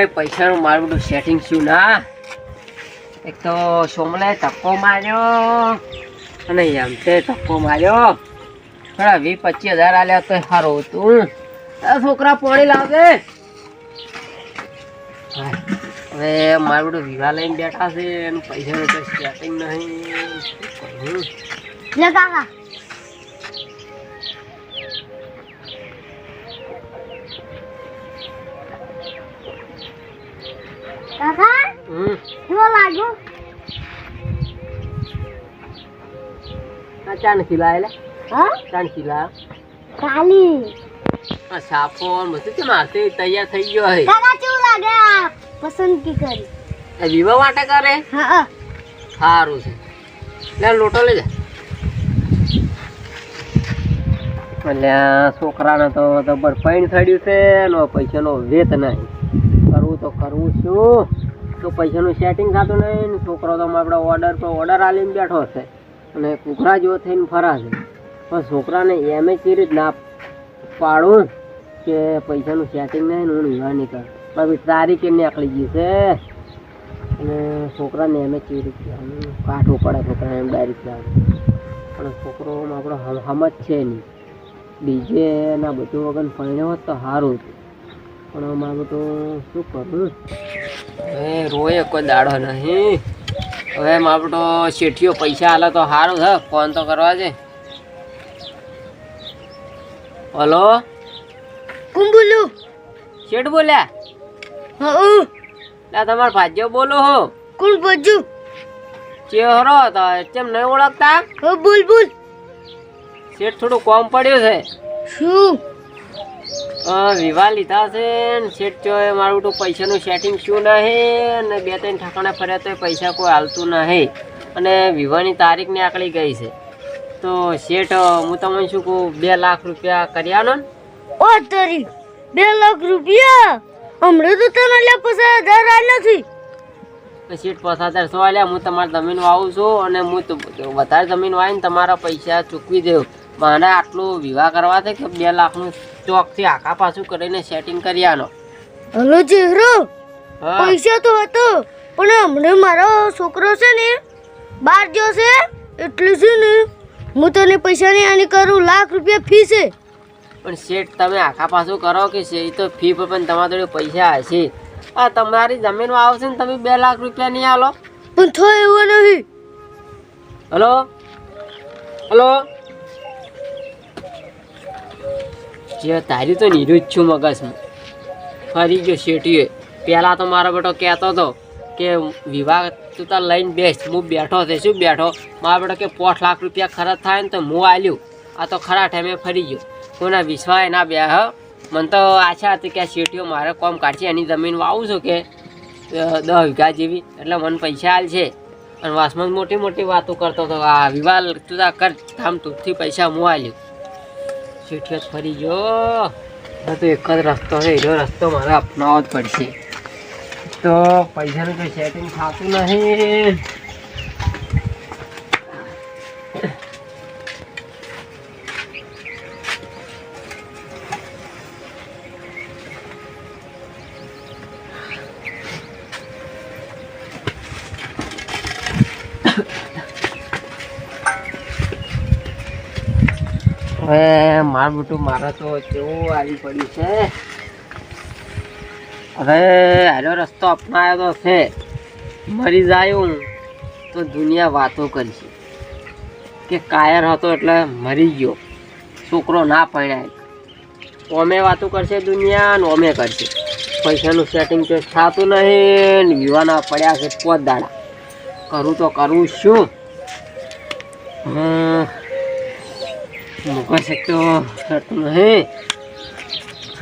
જોય પૈસાનું મારું બધું સેટિંગ શું? ના. એક તો સોમલાએ ધક્કો માર્યો અને એમ તે ધક્કો માર્યો. થોડા વીસ પચીસ હજાર આલ્યા તો સારું હતું. છોકરા પાણી લાવજે. હવે મારું બધું વિવાહ લઈને બેઠા છે, એનું પૈસાનું તો સેટિંગ નહીં. કાકા કાકા? કેવો લાગ્યો? આ ચાણ ખીલાયેલા હા? ચાણ ખીલા. ખાલી આ સાફો ને બધું કેમ હાથે તૈયાર થઈ ગયો હે. કાકા કેવું લાગે પસંદગી કરી? આ વિવાહ માટે કરે? હા. સારું છે. લે લોટો લઈ જા આ છોકરાને તો જબર પૈણ થડ્યું છે નો પૈસાનો વેત નહીં. તો કરવું શું તો પૈસાનું સેટિંગ થતું નહીં છોકરો તો આપણે ઓર્ડર પર ઓર્ડર આલીને બેઠો છે. અને કુકરા જેવો થઈને ફરાશે. પણ છોકરાને એમે કેવી રીત ના પાડું કે પૈસાનું સેટિંગ નહીં હું વિવાહ નહીં કરું. પણ તારીખ એ નીકળી ગઈ છે. અને છોકરાને એમ જ કેવી રીતે કાઢવું પડે છોકરાને એમ ડાયરેક્ટ પણ છોકરો આપણો હમ હમ છે નહીં. બીજે એના બધું વગર પરણ્યો હોત તો સારું હતું. પણ આમાં બધું શું કરું? હવે રોય કોઈ દાડો નહીં. હવે મારું તો શેઠીઓ પૈસા હાલે તો સારું છે ફોન તો કરવા છે હલો? કોણ બોલું? શેઠ બોલ્યા? હા ના તમારા ભાજ્યો બોલો હો. કોણ બોજુ ચેહરો તો કેમ નહીં ઓળખતા? હા બોલ બોલ. શેઠ થોડું કોમ પડ્યું છે. શું? વિવાહ લીધા છે ને શેઠ જો મારું તો પૈસાનું સેટિંગ શું નહીં અને બે ત્રણ ઠાકાણે ફર્યા તો પૈસા કોઈ હાલતું નહીં અને વિવાહની તારીખ ને આકળી ગઈ છે. તો શેઠ, હું તમને શું કહું, બે લાખ રૂપિયા કર્યા નો ને. ઓ તારી, બે લાખ રૂપિયા? હમણાં તો તને લે પચાસ હજાર આલ નથી પચાસ હજાર સો આલ્યા હું તમારી જમીન વાવું છું અને હું તો વધારે જમીન વાવીને તમારા પૈસા ચૂકવી દઉં. મારે આટલું વિવાહ કરવા છે કે બે લાખનું ચોકથી આખા પાછું કરીને સેટિંગ કરી આનો હલો હા. પૈસા તો હતો પણ હમણાં મારો છોકરો છે ને બહાર ગયો છે એટલે છે ને હું તને પૈસા ની આની કરું લાખ રૂપિયા ફી છે. પણ શેઠ તમે આખા પાછું કરો કે છે એ તો ફી પર પણ તમારા જોડે પૈસા હશે. આ તમારી જમીનમાં આવશે ને તમે બે લાખ રૂપિયા નહીં આલો. પણ થાય એવું નહીં હલો? હલો? જે તારી તો નિરુજ છું મગજમાં. ફરી ગયો શેઠીએ. પહેલાં તો મારો બેટો કહેતો હતો કે વિવાહ તું તાર લઈને બેસ. હું બેઠો છે. શું બેઠો? મારો બેટો કે પોઠ લાખ રૂપિયા ખર્ચ થાય ને તો હું આલ્યું. આ તો ખરા ટાઈમે ફરી ગયો. કોઈના વિશ્વાસ ના બે હ? મને તો આશા હતી કે આ શેઠીઓ મારે કોમ કાઢશે, એની જમીન વાવું છું કે દસ વીઘા જેવી. એટલે મને પૈસા હાલ છે અને વાસમાં મોટી મોટી વાતો કરતો હતો. આ વિવાહ તું કર, આમ તુરથી પૈસા હું આલ્યું. શેઠીઓ ફરી ગયો. તો એક જ રસ્તો છે. એનો રસ્તો મારે અપનાવવો જ પડશે. તો પૈસાનું કોઈ સેટિંગ થતું નહીં. હવે મારું બેટું મારે તો કેવું આવી પડ્યું છે? હવે હારો રસ્તો અપનાવ્યો તો છે. મરી જાય હું તો દુનિયા વાતો કરશે. કે કાયર હતો એટલે મરી ગયો. છોકરો ના પરણાય. ઓમે વાતો કરશે દુનિયા ને ઓમે કરશે. પૈસાનું સેટિંગ તો થતું નહીં યુવાના પડ્યા છે પોત દાડા કરું તો કરવું શું હમ. મૂકવા શક્યો થતું નહીં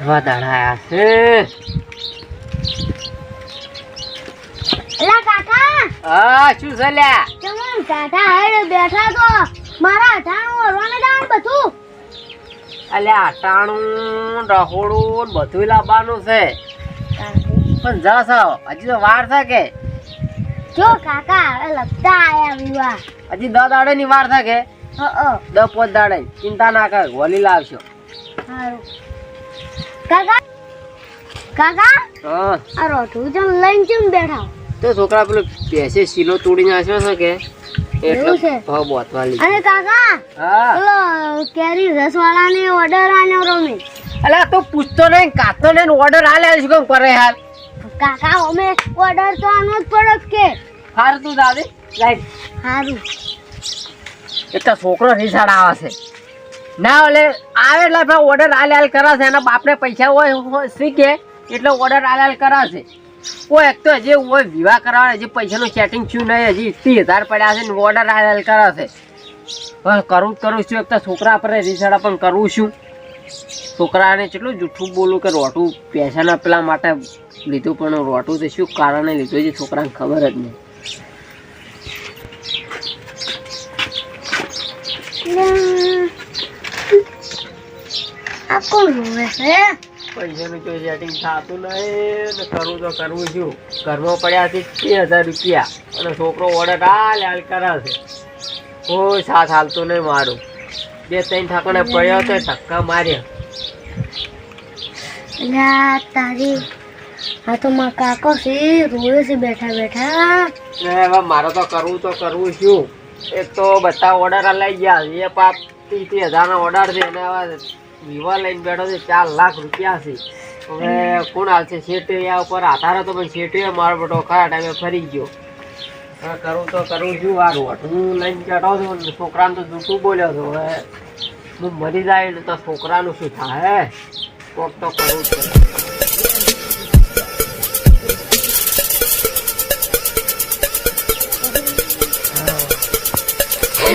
એવા દાડા છે કાકા. હા શું છે લ્યા? તમે કાકા બેઠા તો મારા અઠાણું વરવાને દાન બધું. અલ્યા અટાણું રહોડું બધું લાવવાનું છે. પણ જસ હજી તો વાર છે કે? જો કાકા હવે લગતા આયા વિવાહ. હજી દસ દાડે ની વાર છે કે? દસ પોત દાડે. ચિંતા ના કર હોલી લાવશો કાકા? કાકા? હા. આ ચમ લઈને ચમ બેઠા? તો છોકરા પેલો પેસે સીલો તોડી નાખ્યો છે કે? એટલે એવું છે? કાકા હા. પેલો કેરી રસવાળાને ઓર્ડર આલ્યો રોમે. અલા તો પૂછતો નહીં કાતો નહીં ઓર્ડર હાલે શું કેમ કરે હાલ? કાકા અમે ઓર્ડર તો આનો જ પડે કે. હારું તું દાદી લાઈટ સારું એક છોકરો નિશાળ આવે છે. ના એટલે આવે એટલે આપણે ઓર્ડર આલ હાલ કરાશે એના બાપને પૈસા હોય શીખે એટલે ઓર્ડર આલ હાલ કરાશે કોઈ એક તો હજી હોય વિવાહ કરાવવા હજી પૈસાનું સેટિંગ થયું નહીં, હજી ત્રીસ હજાર પડ્યા છે ને ઓર્ડર આલ હાલ કરાશે હવે કરું જ કરું છું, એક તો છોકરા આપણે રીસાડા પણ કરવું છું. છોકરાને કેટલું જૂઠું બોલું કે રોટું, પૈસાના પેલા માટે લીધું પણ રોટું તો શું કારણે લીધું છે છોકરાને ખબર જ નહીં. આ કોણ રોવે છે પૈસાનું કોઈ સેટિંગ થતું નહીં. કરવું તો કરવું શું ઘરમાં પડ્યા છે બે હજાર રૂપિયા. અને છોકરો ઓર્ડર હાલ હાલ કરે છે. કોઈ સાથ હાલતું નહીં મારું. બે ત્રણ ઠાકોને પડ્યો તો ધક્કા માર્યા. તારી હા તો મારા કાકો છે રોવે છે બેઠા બેઠા. હવે મારે તો કરવું તો કરવું શું એક તો બધા ઓર્ડર લઈ ગયા. એ પાપ ત્રીસ હજારનો ઓર્ડર છે અને હવે વિવા લઈને બેઠો છે, ચાર લાખ રૂપિયા છે. હવે કોણ હાલશે? શેઠિયા ઉપર આધાર હતો, પણ શેઠિયો મારો બેટો ખરા ટાઈમે ફરી ગયો. કરવું તો કરું, શું વારું? હું લઈને બેઠો છું છોકરાને તો જૂઠું બોલ્યો છું. હવે હું મરી જાય તો છોકરાનું શું થાય? કોક તો કરવું જ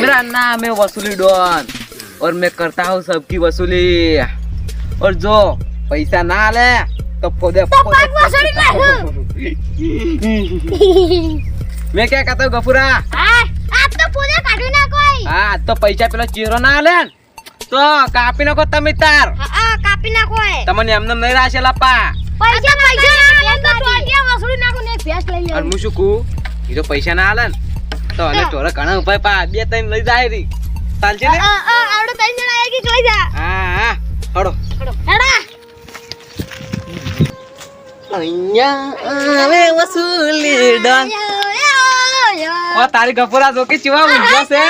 मेरा नाम है वसूली डॉन और मैं करता हूँ सबकी वसूली और जो पैसा ना ले तो पोदे पाक वसूली मैं क्या कहता हूँ गफूरा આ આપ તો પૂરે કાઢી નાખો હા તો પૈસા પેલો ચીરો ના આલે ને, તો કાપી નાખો તમે તાર હા કાપી નાખો એ તમને એમને નહીં રાશે લપા પૈસા પૈસા તો ટોટિયા વસૂલી નાખો ને એક ભેંસ લઈ અને હું શું કહું એ તો પૈસા ના આલે ને તો અને ચોરે ઘણા ઉપાય પા બે ત્રણ લઈ જાય રી ચાલશે ને? આવડો ત્રણ જણા એક એક લઈ જા. હા હા હડો. હડા. અહીંયા આવે વસૂલી ડોન ઓ તારી ગફુરા જોકે ચીવા ઊંઘ્યો છે?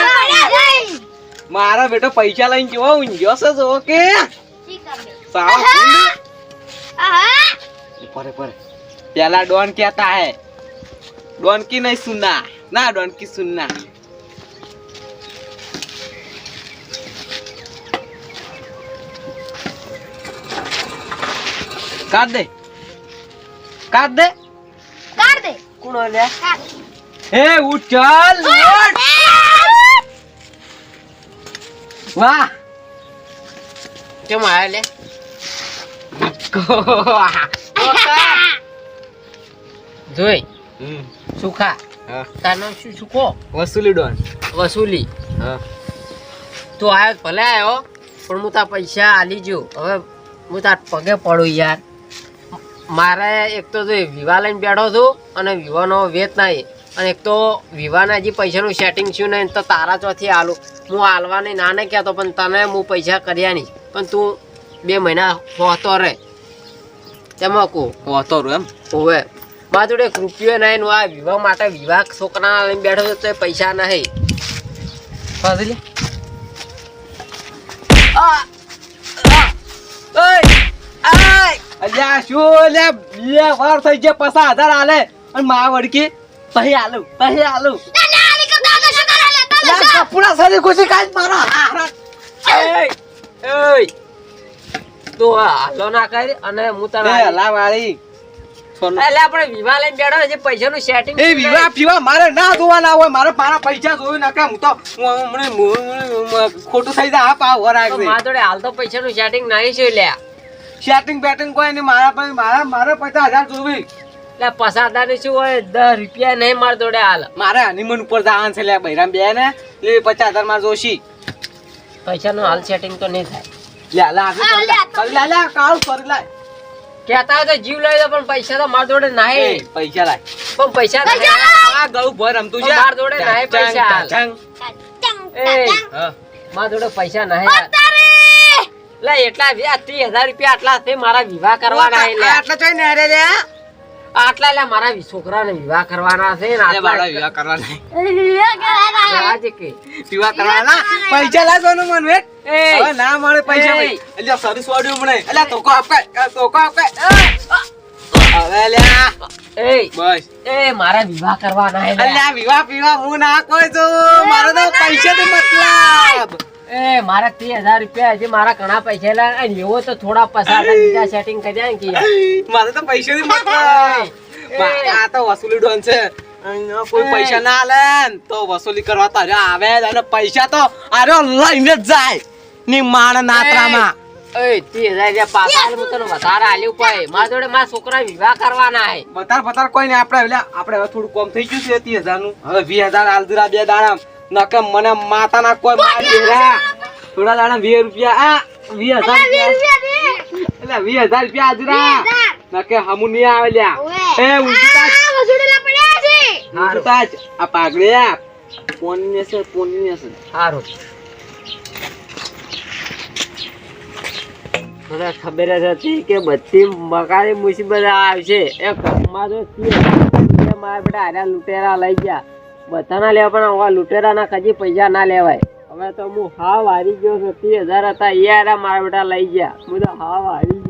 મારા બેટો પૈસા લઈને ચીવા ઊંઘ્યો છે જોકે. સાવ પરે પરે. પેલા ડોન કેતા હે. ડોન કી નહીં સુના. না ডন কিছু না কার দে কার দে কার দে কোন হইলে এ উঠাল উঠ વાહ કેમ આવ્યા લે જોઈ સુખા હા. તાર નામ શું શું કહો વસુલી ડોન. વસુલી. હા. તું આવ્યો ભલે આવ્યો પણ હું તાર પૈસા આલી જો હવે હું તાર પગે પડું યાર. મારે એક તો વિવાહ લઈને બેઠો છું અને વિવાહનો વેત નહીં અને એક તો વિવાહના હજી પૈસાનું સેટિંગ થયું નહીં તો તારા ચોથી આલું. હું હાલવાની ના નહીં કહેતો પણ તને હું પૈસા કર્યા નહીં. પણ તું બે મહિના પહોંચતો રહે. તેમાં કહું. પહોંચતો રહું એમ? હોવે. મારા જોડે એક રૂપિયો નહીં ને આ વિવાહ માટે વિવાહ છોકરા લઈને બેઠો છું તો પૈસા નહીં. લે. અલ્યા શું લે બે વાર થઈ ગયા પચાસ હજાર આલે. અને મા વડકી પછી આલું પછી આલું. અલ્યા કપડા સારી ખુશી મારા. તું હાલો ના કરી અને હું તને હલા વાળી. એટલે આપણે વિવાહ લઈને બેઠો છે પૈસાનું સેટિંગ એ વિવાહ મારે ના જોવાના હોય મારે મારા પૈસા જોયું ના કે હું તો મને- ખોટું થઈ જાય આ રાખજે મારા જોડે હાલ તો પૈસાનું સેટિંગ નહીં છે લે સેટિંગ બેટિંગ કોઈ નહીં મારા પાસે મારા મારે પચાસ હજાર જોવી. એટલે પસાદાર શું હોય? દસ રૂપિયા નહીં મારા જોડે હાલ. મારે હનીમૂન ઉપર જવાનું છે લે બૈરામ બે ને એ પચાસ હજારમાં જોશી. પૈસાનું હાલ સેટિંગ તો નહીં થાય. લે લે લે કાળ કરી લે. કહેતા હોય તો જીવ લઈ લે પણ પૈસા તો માર જોડે એ, નહીં પૈસા લાય. પણ પૈસા. આ ગળું ભર રમતું છે માર જોડે નહીં પૈસા. ચાંગ, એય, જોડે પૈસા નહીં લે એટલા વ્યા ત્રીસ હજાર રૂપિયા આટલા છે મારા વિવાહ કરવાના એટલે આટલા જોઈ ને રે લે આટલા લે મારા છોકરાને વિવાહ કરવાના છે ને અરે આટલા મારા વિવાહ કરવાના. વિવાહ કરવાના. પૈસા લા સોનું મન વેટ એ, હવે ના મળે પૈસા ભાઈ. મને તોકો તોકો આપકાય હવે લ્યા. એ, બસ. એ મારા વિવાહ કરવાના અલ્યા વિવાહ પીવા હું ના કોઈ છું. મારો તો પૈસા થી મતલબ. એ મારા ત્રીસ હજાર રૂપિયા હજી મારા ઘણા પૈસા લે એવો તો થોડા પૈસા બીજા સેટિંગ કરી જાય કે મારે તો પૈસા થી મતલબ. આ તો વસૂલી ડોન છે. કોઈ પૈસા ના લે ને તો વસૂલી કરવા તારે આવે જ અને પૈસા તો આરો લઈને જ જાય. ની માણ નાત્રામાં. હું વધારે આલ્યું મારા જોડે મારા છોકરા વિવાહ કરવાના છે બતાર બતાર કોઈ નહીં. આપણે એટલે આપણે હવે થોડું કમ થઈ ગયું છે ત્રીસ હજારનું હવે વીસ આલદુરા બે દાડા નકે મને માતાના કોઈ મારી દેરા થોડા દાડા વીસ રૂપિયા આ વીસ હજાર રૂપિયા. એટલે વીસ હજાર રૂપિયા આદરા નકે હમુ નહીં આવે લ્યા. એ ઊંચી તાજ. આ પાઘડિયા પોની છે. પોની છે સારું મને ખબર જ હતી કે બધી મકાની મુસીબત આવશે. એ ઘરમાં તો મારા બેટા હાર્યા લૂંટેરા લઈ ગયા. બધાના લેવા પણ હવે લૂંટેરાના કદી પૈસા ના લેવાય. હવે તો હું હાવ હારી ગયો છું. ત્રીસ હજાર હતા, એ હારા મારા બેટા લઈ ગયા. હું તો હાવ હારી